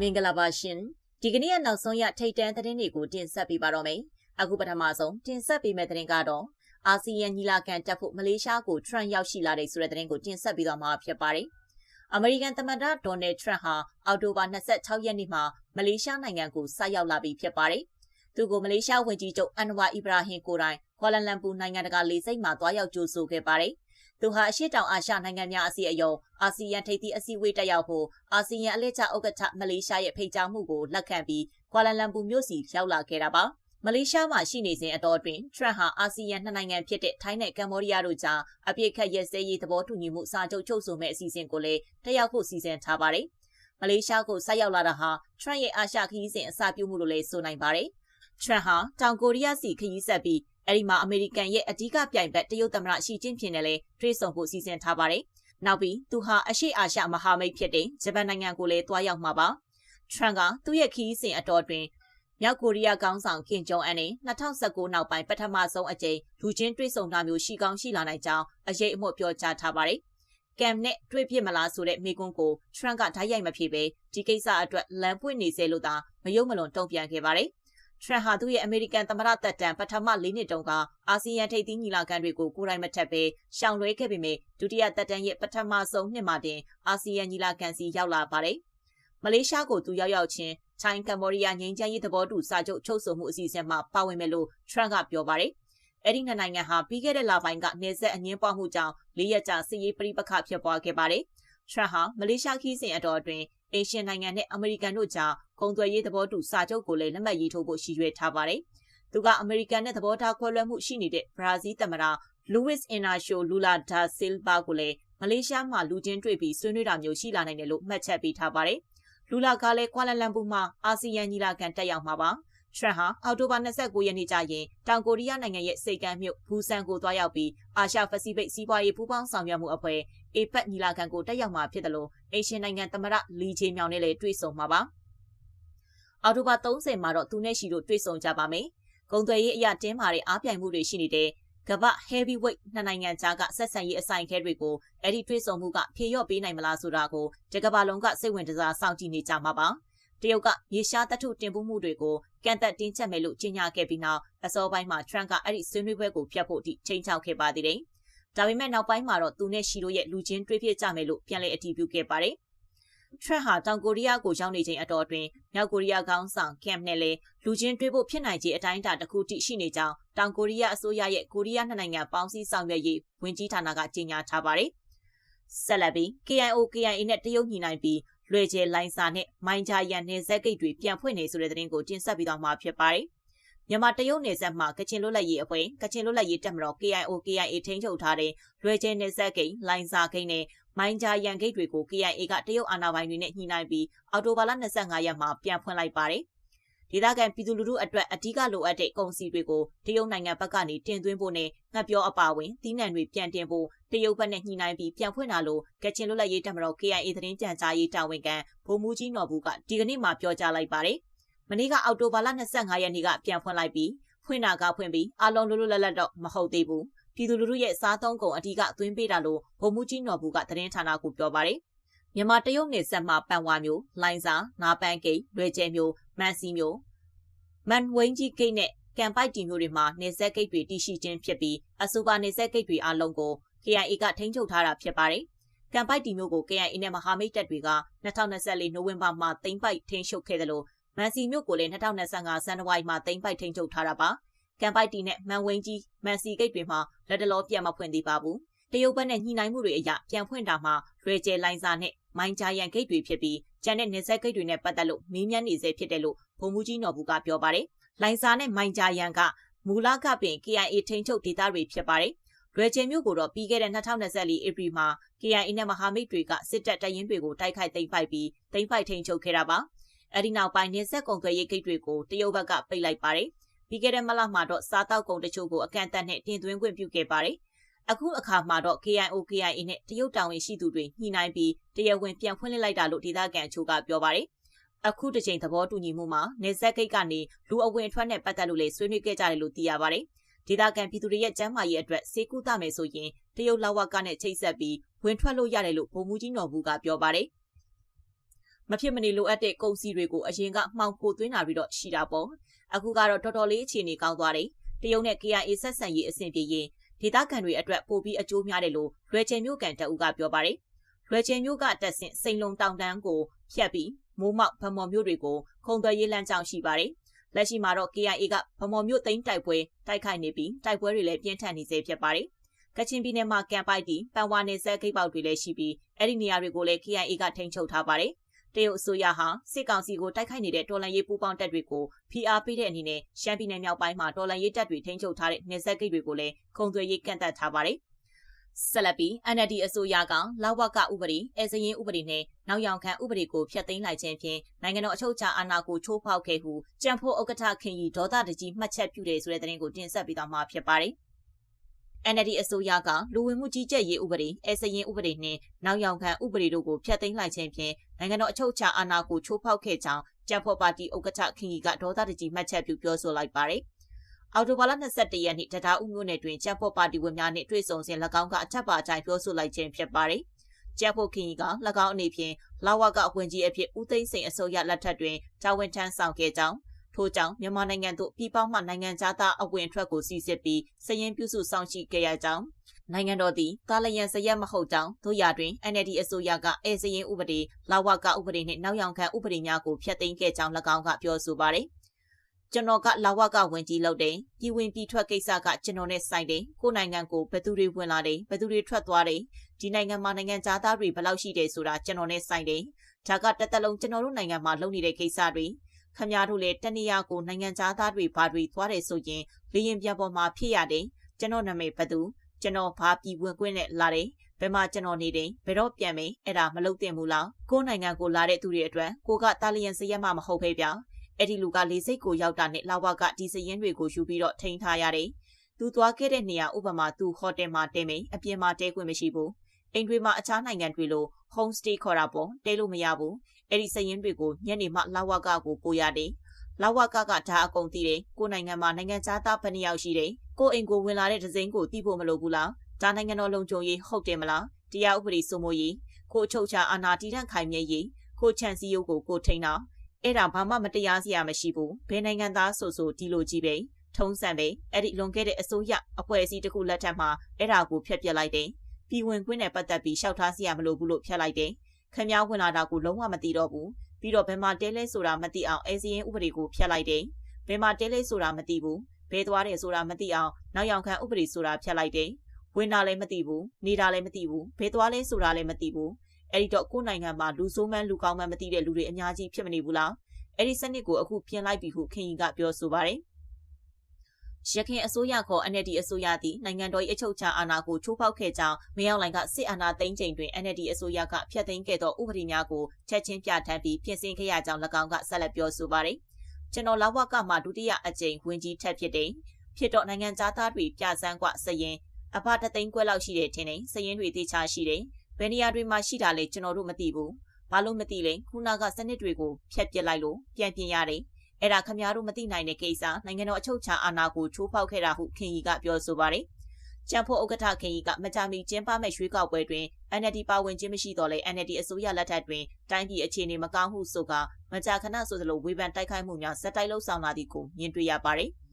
မင်္ဂလာပါရှင်ဒီကနေ့ကနောက်ဆုံးရထိတ်တန့်သတင်းတွေကိုတင်ဆက်ပေးပါတော့မယ်အခုပထမဆုံးတင်ဆက်ပေးမယ့်သတင်းကတော့အာဆီယံညီလာခံတက်ဖို့မလေးရှားကိုထရန့်ရောက်ရှိလာတဲ့ဆိုတဲ့သတင်းကိုတင်ဆက်ပေးသွားမှာဖြစ်ပါတယ်အမေရိကန်သမ္မတဒေါ်နယ်ထရန့်ဟာအောက်တိုဘာ26ရက်နေ့မှာမလေးရှားနိုင်ငံကိုဆိုက်ရောက်လာပြီဖြစ်ပါတယ်သူကိုမလေးရှားဝန်ကြီးချုပ်အန်ဝါအီဘရာဟင်ကိုတိုင်ကွာလာလမ်ပူနိုင်ငံတကာလေဆိပ်မှာတွားရောက်ကြိုဆိုခဲ့ပါတယ်။ သူဟာအရှေ့တောင်အာရှနိုင်ငံများအစည်းအရုံးအာဆီယံထိပ်သီးအစည်းအဝေးတက်ရောက်ဖို့အာဆီယံအလှည့်ကျဥက္ကဋ္ဌမလေးရှားရဲ့ဖိတ်ကြားမှုကိုလက်ခံပြီးကွာလာလမ်ပူမြို့စီရောက်လာခဲ့တာပါ။မလေးရှားမှာရှိနေစဉ်အတော်တွင်ထရန့်ဟာအာဆီယံနှစ်နိုင်ငံဖြစ်တဲ့ထိုင်းနဲ့ကမ္ဘောဒီးယားတို့ကြားအပြစ်ခတ်ရဲစဲရေးသဘောတူညီမှုစာချုပ်ချုပ်ဆိုမဲ့အစီအစဉ်ကိုလည်းတက်ရောက်ဖို့စီစဉ်ထားပါတယ်။မလေးရှားကိုဆိုက်ရောက်လာတာဟာထရန့်ရဲ့အာရှခရီးစဉ်အစပြုမှုလို့လည်းဆိုနိုင်ပါတယ်။ထရန့်ဟာတောင်ကိုရီးယားစီခရီးဆက်ပြီး အဲဒီမှာအမေရိကန်ရဲ့အဓိကပြိုင်ဘက်တရုတ်သမ္မတရှီကျင်းဖျင်နဲ့လည်းတွေ့ဆုံဖို့စီစဉ်ထားပါတယ်။နောက်ပြီးသူဟာအရှိအာရှမဟာမိတ်ဖြစ်တဲ့ဂျပန်နိုင်ငံကိုလည်းတွားရောက်မှာပါ။ထရန်ကသူ့ရဲ့ခီးစဉ်အတော်တွင်မြောက်ကိုရီးယားကောင်းဆောင်ကင်ဂျုံအန်နဲ့2019နောက်ပိုင်းပထမဆုံးအကြိမ်လူချင်းတွေ့ဆုံတာမျိုးရှိကောင်းရှိလာနိုင်ကြောင်းအရေးအမှုပြောကြားထားပါတယ်။ကမ်နဲ့တွေ့ဖြစ်မလားဆိုတဲ့မိကွန်းကိုထရန်ကဓာတ်ရိုက်မဖြစ်ပဲဒီကိစ္စအတွက်လမ်းပွင့်နေစေလို့သာမယုံမလွန်တုံ့ပြန်ခဲ့ပါတယ် ထရန်ဟာသူ့ရဲ့အမေရိကန်သမ္မတသက်တမ်းပထမ၄နှစ်တုန်းကအာဆီယံထိပ်သီးညီလာခံတွေကိုကိုယ်တိုင်မထက်ပဲရှောင်လွှဲခဲ့ပေမဲ့ဒုတိယသက်တမ်းရဲ့ပထမဆုံးနှစ်မှာတင်အာဆီယံညီလာခံစီရောက်လာပါတယ်။မလေးရှားကိုသူရောက်ရောက်ချင်းထိုင်းကမ္ဘောဒီးယားငြိမ်းချမ်းရေးသဘောတူစာချုပ်ချုပ်ဆိုမှုအစီအစဉ်မှာပါဝင်မယ်လို့ထရန်ကပြောပါတယ်။အဲ့ဒီနှစ်နိုင်ငံဟာပြီးခဲ့တဲ့လပိုင်းကနေဆက်အငင်းပွားမှုကြောင့်လေးရက်ကြာစစ်ရေးပြိပခဖြစ်ပွားခဲ့ပါတယ်။ထရန်ဟာမလေးရှားခီးစဉ်အတော်အတွင်းအေရှင်နိုင်ငံနဲ့အမေရိကန်တို့ကြား ကုန်သွယ်ရေးသဘောတူစာချုပ်ကိုလည်းလက်မှတ်ရေးထိုးဖို့ရှိရွယ်ထားပါတယ်။သူကအမေရိကန်နဲ့သဘောထားခွဲလွှဲမှုရှိနေတဲ့ဘရာဇီးသမ္မတလူဝစ်အင်နာရှိုလူလာဒါဆီလ်ဗာကိုလည်းမလေးရှားမှာလူချင်းတွေ့ပြီးဆွေးနွေးတာမျိုးရှိလာနိုင်တယ်လို့မှတ်ချက်ပေးထားပါတယ်။လူလာကလည်းကွာလာလမ်ပူမှာအာဆီယံညီလာခံတက်ရောက်မှာပါ။ထရန်ဟာအောက်တိုဘာ29ရက်နေ့ကျရင်တောင်ကိုရီးယားနိုင်ငံရဲ့စိတ်ကမ်းမြို့ဘူဆန်ကိုသွားရောက်ပြီးအာရှပစိဖိတ်စီးပွားရေးပူးပေါင်းဆောင်ရွက်မှုအဖွဲ့အေပက်ညီလာခံကိုတက်ရောက်မှာဖြစ်တယ်လို့အေရှင်နိုင်ငံသမ္မတလီချေမြောင်နဲ့လည်းတွေ့ဆုံမှာပါ။ အော်တိုဘာ30မှာတော့သူနဲ့ရှီတို့တွေ့ဆုံကြပါမယ်။ကုန်သွယ်ရေးအရာတင်းမာတဲ့အားပြိုင်မှုတွေရှိနေတဲ့ကမ္ဘာ heavyweight နှစ်နိုင်ငံကြားကဆက်ဆံရေးအဆိုင်ခဲတွေကိုအဲ့ဒီတွေ့ဆုံမှုကဖြေလျော့ပေးနိုင်မလားဆိုတာကိုတကမ္ဘာလုံးကစိတ်ဝင်စားစောင့်ကြည့်နေကြမှာပါ။တရုတ်ကရေရှားတထုတင်ပို့မှုတွေကိုကန့်သက်တင်းကျပ်မယ်လို့ကြေညာခဲ့ပြီးနောက်အစောပိုင်းမှာထရန့်ကအဲ့ဒီဆွေးနွေးပွဲကိုဖျက်ဖို့အထိချိန်ချောက်ခဲ့ပါသေးတယ်။ဒါပေမဲ့နောက်ပိုင်းမှာတော့သူနဲ့ရှီတို့ရဲ့လူချင်းတွေ့ဖြစ်ကြမယ်လို့ပြန်လည်အတည်ပြုခဲ့ပါတယ်။ ထရက်ဟာတောင်ကိုရီးယားကိုရောက်နေချိန်အတော်အတွင်းမြောက်ကိုရီးယားခေါင်းဆောင်ကမ်နဲ့လည်းလူချင်းတွေ့ဖို့ဖြစ်နိုင်ခြေအတိုင်းအတာတစ်ခုတိရှိနေကြောင်းတောင်ကိုရီးယားအစိုးရရဲ့ကိုရီးယားနှစ်နိုင်ငံပေါင်းစည်းဆောင်ရွက်ရေးဝန်ကြီးဌာနကကြေညာထားပါတယ်။ဆက်လက်ပြီး KIO KIA နဲ့တရုတ်ညီနိုင်ပြီးလွယ်ကျဲလိုင်းစာနဲ့မိုင်းဂျာရန်နယ်စပ်ဂိတ်တွေပြန်ဖွင့်နေဆိုတဲ့သတင်းကိုတင်ဆက်ပြီးတော့မှာဖြစ်ပါတယ်။မြန်မာတရုတ်နယ်စပ်မှာကချင်လွတ်လပ်ရေးအဖွဲ့ကချင်လွတ်လပ်ရေးတပ်မတော် KIO KIA ထိန်းချုပ်ထားတဲ့လွယ်ကျဲနယ်စပ်ဂိတ်လိုင်းစာဂိတ်နဲ့ မိုင်းဂျာရန်ဂိတ်တွေကို KIA ကတရုတ်အာဏာပိုင်တွေနဲ့ညှိနှိုင်းပြီးအော်တိုဘာလ25ရက်မှာပြန်ဖွင့်လိုက်ပါတယ်။ဒေသခံပြည်သူလူထုအတွက်အ धिक လိုအပ်တဲ့ကုန်စည်တွေကိုတရုတ်နိုင်ငံဘက်ကနေတင်သွင်းဖို့နဲ့ငှက်ပြောအပါဝင်သီးနှံတွေပြန်တင်ဖို့တရုတ်ဘက်နဲ့ညှိနှိုင်းပြီးပြန်ဖွင့်လာလို့ကချင်လွတ်လပ်ရေးတပ်မတော် KIA သတင်းကြံကြားရေးတာဝန်ခံဗိုလ်မှူးကြီးနော်ဘူးကဒီကနေ့မှပြောကြားလိုက်ပါတယ်။မနေ့ကအောက်တိုဘာလ25ရက်နေ့ကပြန်ဖွင့်လိုက်ပြီးဖွင့်တာကဖွင့်ပြီးအလုံးလွတ်လွတ်လပ်လပ်တော့မဟုတ်သေးဘူး ပြည်သူလူထုရဲ့စားသုံးကုန်အဓိကအသွင်းပေးတာလို့ဗိုလ်မှူးကြီးနော်ဘူးကသတင်းဌာနကိုပြောပါတယ်မြန်မာတရုတ်နယ်စပ်မှာပန်ဝါမျိုးလိုင်းစာနာပန်းကိတ်လွယ်ကျဲမျိုးမန်စီမျိုးမန်ဝင်းကြီးကိတ်နဲ့ကံပိုက်တီမျိုးတွေမှာနေဆက်ဂိတ်တွေတည်ရှိခြင်းဖြစ်ပြီးအဆိုပါနေဆက်ဂိတ်တွေအလုံးကို KIA ကထိန်းချုပ်ထားတာဖြစ်ပါတယ်။ကံပိုက်တီမျိုးကို KIA နဲ့မဟာမိတ်တပ်တွေက2024နိုဝင်ဘာမှာသိမ်းပိုက်ထိန်းချုပ်ခဲ့တယ်လို့မန်စီမြို့ကိုလည်း2025ဇန်နဝါရီမှာသိမ်းပိုက်ထိန်းချုပ်ထားတာပါ ကမ်ပိုက်တီနဲ့မန်ဝင်းကြီးမန်စီဂိတ်တွေမှာလက်တလောပြန်မဖွင့်သေးပါဘူးတရုတ်ဘက်နဲ့ညှိနှိုင်းမှုတွေအရပြန်ဖွင့်တာမှာရွေကျဲလိုင်းစာနဲ့မိုင်းဂျာယန်ဂိတ်တွေဖြစ်ပြီးကျန်တဲ့နေဆက်ဂိတ်တွေနဲ့ပတ်သက်လို့မေးမြန်းနေစေဖြစ်တယ်လို့ဗိုလ်မှူးကြီးနော်ဘူးကပြောပါတယ်လိုင်းစာနဲ့မိုင်းဂျာယန်ကမူလကပင် KIA ထိန်းချုပ်ဒေသတွေဖြစ်ပါတယ်ရွယ်ချေမြို့ကိုတော့ပြီးခဲ့တဲ့2024ဧပြီမှာ KIA နဲ့မဟာမိတ်တွေကစစ်တပ်တပ်ရင်းတွေကိုတိုက်ခိုက်သိမ်းပိုက်ပြီးသိမ်းပိုက်ထိန်းချုပ်ခဲ့တာပါအဲဒီနောက်ပိုင်းနေဆက်ကုန်သွယ်ရေးဂိတ်တွေကိုတရုတ်ဘက်ကပိတ်လိုက်ပါတယ်။ ပြီးခဲ့တဲ့မလမှာတော့စားတောက်ကုန်တချို့ကိုအကန့်အသတ်နဲ့တင်သွင်းခွင့်ပြုခဲ့ပါတယ်။အခုအခါမှာတော့ KIO KIA နဲ့တရုတ်တာဝန်ရှိသူတွေညှိနှိုင်းပြီးတရားဝင်ပြန်ဖွင့်လှစ်လိုက်တာလို့ဒေသခံအချို့ကပြောပါတယ်။အခုတစ်ချိန်သဘောတူညီမှုမှာနေဆက်ဂိတ်ကနေလူအဝင်အထွက်နဲ့ပတ်သက်လို့လည်းဆွေးနွေးခဲ့ကြတယ်လို့သိရပါတယ်။ဒေသခံပြည်သူတွေရဲ့ကျန်းမာရေးအတွက်စေကူတာမယ်ဆိုရင်တရုတ်လောက်ဝကနဲ့ချိတ်ဆက်ပြီးဝင်ထွက်လို့ရတယ်လို့ဗိုလ်မှူးကြီးနော်ဘူးကပြောပါတယ်။ မဖြစ်မနေလိုအပ်တဲ့ကုန်စည်တွေကိုအရင်ကမှောင်ခိုသွင်းတာပြီးတော့ရှိတာပေါ့အခုကတော့တော်တော်လေးအခြေအနေကောင်းသွားတယ်တရုတ်နဲ့ KIA ဆက်ဆံရေးအဆင်ပြေရင်ဒေသခံတွေအတွက်ပိုပြီးအကျိုးများတယ်လို့လွယ်ချင်မျိုးကန်တအူးကပြောပါတယ်လွယ်ချင်မျိုးကတက်ဆင့်စိန်လုံတောင်တန်းကိုဖြတ်ပြီးမိုးမောက်ဗမော်မျိုးတွေကိုခုံသွယ်ရေးလမ်းကြောင်းရှိပါတယ်လက်ရှိမှာတော့ KIA ကဗမော်မျိုးသိမ်းတိုက်ပွဲတိုက်ခိုက်နေပြီးတိုက်ပွဲတွေလည်းပြင်းထန်နေစေဖြစ်ပါတယ်ကချင်ပြည်နယ်မှာကမ်ပိုက်တီပန်ဝါနယ်စဲဂိတ်ပေါက်တွေလည်းရှိပြီးအဲ့ဒီနေရာတွေကိုလည်း KIA ကထိန်းချုပ်ထားပါတယ် တရုတ်အစိုးရဟာစစ်ကောင်စီကိုတိုက်ခိုက်နေတဲ့တော်လန်ရေးပူးပေါင်းတပ်တွေကိုဖိအားပေးတဲ့အနေနဲ့ရှမ်းပြည်နယ်မြောက်ပိုင်းမှာတော်လန်ရေးတပ်တွေထိန်းချုပ်ထားတဲ့နယ်စပ်ဂိတ်တွေကိုလည်းခုံသွယ်ရေးကန့်သတ်ထားပါတယ်ဆက်လက်ပြီး NLD အစိုးရကလောက်ဝကဥပဒေအဲစရင်ဥပဒေနဲ့နောက်ယောင်ခံဥပဒေကိုဖျက်သိမ်းလိုက်ခြင်းဖြင့်နိုင်ငံတော်အချုပ်အခြာအာဏာကိုချိုးဖောက်ခဲ့ဟုကြံဖို့ဥက္ကဋ္ဌခင်ကြီးဒေါသတကြီးမှတ်ချက်ပြုတယ်ဆိုတဲ့သတင်းကိုတင်ဆက်ပေးသွားမှာဖြစ်ပါတယ်။ NLD အစိုးရကလူဝင်မှုကြီးကြပ်ရေးဥပဒေအဲစရင်ဥပဒေနှင့်နောက်ယောင်ခံဥပဒေတို့ကိုဖျက်သိမ်းလိုက်ခြင်းဖြင့်နိုင်ငံတော်အချုပ်အခြာအာဏာကိုချိုးဖောက်ခဲ့ကြောင်းကြံဖို့ပါတီဥက္ကဋ္ဌခင်ကြီးကဒေါသတကြီးမှတ်ချက်ပြုပြောဆိုလိုက်ပါတယ်။အော်တိုဘာလ22ရက်နေ့တရားဥမျိုးနယ်တွင်ကျပ်ဖို့ပါတီဝင်များနှင့်တွေ့ဆုံစဉ်၎င်းကအထက်ပါအတိုင်းပြောဆိုလိုက်ခြင်းဖြစ်ပါတယ်။ကျပ်ဖို့ခင်ကြီးက၎င်းအနေဖြင့်လာဝကအဝင်ကြီးအဖြစ်ဦးသိန်းစိန်အစိုးရလက်ထက်တွင်တာဝန်ထမ်းဆောင်ခဲ့ကြောင်း ထို့ကြောင့်မြန်မာနိုင်ငံသို့ပြည်ပမှနိုင်ငံသားအဝင်အထွက်ကိုစီစစ်ပြီးစည်ရင်ပြုစုဆောင်ရှိခဲ့ရကြောင်းနိုင်ငံတော်သည်ကာလယံစရက်မဟုတ်ကြောင်းတို့ရတွင် NLD အစိုးရကအဲစရင်ဥပဒေလာဝကဥပဒေနှင့်နောက်ယောင်ခံဥပဒေများကိုဖျက်သိမ်းခဲ့ကြောင်း၎င်းကပြောဆိုပါတယ်ကျွန်တော်ကလာဝကဝင်ကြီးလုပ်တယ်ပြည်ဝင်ပြည်ထွက်ကိစ္စကကျွန်တော်နဲ့ဆိုင်တယ်ကိုနိုင်ငံကိုဘယ်သူတွေဝင်လာတယ်ဘယ်သူတွေထွက်သွားတယ်ဒီနိုင်ငံမှာနိုင်ငံသားတွေဘယ်လောက်ရှိတယ်ဆိုတာကျွန်တော်နဲ့ဆိုင်တယ်ဒါကတသက်လုံးကျွန်တော်တို့နိုင်ငံမှာလုပ်နေတဲ့ကိစ္စတွေ ခမရတို့လည်းတနေရာကိုနိုင်ငံသားတွေဘာတွေသွားတယ်ဆိုရင်လေရင်ပြန်ပေါ်မှာဖြစ်ရတယ်ကျွန်တော်နာမည်ဘသူကျွန်တော်ဘာပြည်ဝင်ခွင့်နဲ့လာတယ်ဘယ်မှာကျွန်တော်နေတယ်ဘယ်တော့ပြန်မယ်အဲ့ဒါမလုပ်သင့်ဘူးလားကိုယ်နိုင်ငံကိုလာတဲ့သူတွေအတွက်ကိုကတာလီယန်စရက်မှမဟုတ်ပဲဗျာအဲ့ဒီလူကလေစိတ်ကိုရောက်တာနဲ့လာဝကဒီစရင်တွေကိုယူပြီးတော့ထိန်းထားရတယ်သူသွားခဲ့တဲ့နေရာဥပမာသူဟိုတယ်မှာတဲမယ်အပြင်မှာတဲခွင့်မရှိဘူးအိမ်တွေမှာအခြားနိုင်ငံတွေလို home stay ခေါ်တာပေါ့တဲလို့မရဘူး အဲ့ဒီစရင်တွေကိုညနေမှလာဝကကိုပို့ရတယ်လာဝကကဒါအကုန်သိတယ်ကိုနိုင်ငံမှာနိုင်ငံသားသားဘယ်နှယောက်ရှိတယ်ကိုအိမ်ကိုဝင်လာတဲ့ဒဇင်းကိုသိဖို့မလိုဘူးလားဒါနိုင်ငံတော်လုံခြုံရေးဟုတ်တယ်မလားတရားဥပဒေစိုးမိုးရေးကိုအချုပ်ချာအာဏာတည်တံ့ခိုင်မြဲရေးကိုချန်စီယုတ်ကိုကိုထိန်းတာအဲ့ဒါဘာမှမတရားစရာမရှိဘူးဘယ်နိုင်ငံသားဆိုဆိုဒီလိုကြီးပဲထုံးစံပဲအဲ့ဒီလွန်ခဲ့တဲ့အစိုးရအဖွဲ့အစည်းတစ်ခုလက်ထက်မှာအဲ့ဒါကိုဖျက်ပစ်လိုက်တယ်ပြည်ဝင်ခွင့်နဲ့ပတ်သက်ပြီးရှောက်ထားစရာမလိုဘူးလို့ဖျက်လိုက်တယ် ခမ ्या ဝင်လာတာကိုလုံးဝမသိတော့ဘူးပြီးတော့ဘယ်မှာတဲလဲဆိုတာမသိအောင်အဲစီရင်ဥပဒေကိုဖျက်လိုက်တယ်ဘယ်မှာတဲလဲဆိုတာမသိဘူးဘယ်သွားတယ်ဆိုတာမသိအောင်နောက်ယောင်ခံဥပဒေဆိုတာဖျက်လိုက်တယ်ဝင်တာလည်းမသိဘူးနေတာလည်းမသိဘူးဘယ်သွားလဲဆိုတာလည်းမသိဘူးအဲ့ဒီတော့ကိုယ်နိုင်ငံမှာလူဆိုးမှန်းလူကောင်းမှန်းမသိတဲ့လူတွေအများကြီးဖြစ်မနေဘူးလားအဲ့ဒီစနစ်ကိုအခုပြင်လိုက်ပြီဟုခင်ကြီးကပြောဆိုပါတယ် ရခိုင်အစိုးရခေါ် NLD အစိုးရသည်နိုင်ငံတော်၏အချုပ်အခြာအာဏာကိုချိုးဖောက်ခဲ့ကြောင်းမင်းအောင်လှိုင်ကစစ်အာဏာသိမ်းချိန်တွင် NLD အစိုးရကဖျက်သိမ်းခဲ့သောဥပဒေများကိုချက်ချင်းပြဋ္ဌာန်းပြီးပြင်ဆင်ခဲ့ရကြောင်း၎င်းကဆက်လက်ပြောဆိုပါတယ်။ကျွန်တော်လာဝကမှဒုတိယအကြိမ်ဝင်ကြီးထက်ဖြစ်တဲ့ဖြစ်တော့နိုင်ငံသားတွေပြစမ်းกว่าစရင်အဖတသိန်းခွဲလောက်ရှိတဲ့ထင်တယ်စရင်တွေတေချာရှိတယ်ဘယ်နေရာတွေမှာရှိတာလဲကျွန်တော်တို့မသိဘူးဘာလို့မသိလဲခုနကစနစ်တွေကိုဖျက်ပစ်လိုက်လို့ပြန်ပြင်ရတယ် အဲ့ဒါခမရတို့မသိနိုင်တဲ့ကိစ္စနိုင်ငံတော်အချုပ်အခြာအာဏာကိုချိုးဖောက်ခဲ့တာဟုခင်ကြီးကပြောဆိုပါတယ်ကျန်ဖို့ဥက္ကဋ္ဌခင်ကြီးကမကြမီကျင်းပမဲ့ရွေးကောက်ပွဲတွင် NLD ပါဝင်ခြင်းမရှိတော့လဲ NLD အစိုးရလက်ထက်တွင်တိုင်းပြည်အခြေအနေမကောင်းဟုဆိုကမကြာခဏဆိုသလိုဝေဖန်တိုက်ခိုက်မှုများဇက်တိုက်လှုပ်ဆောင်လာသည်ကိုမြင်တွေ့ရပါတယ်။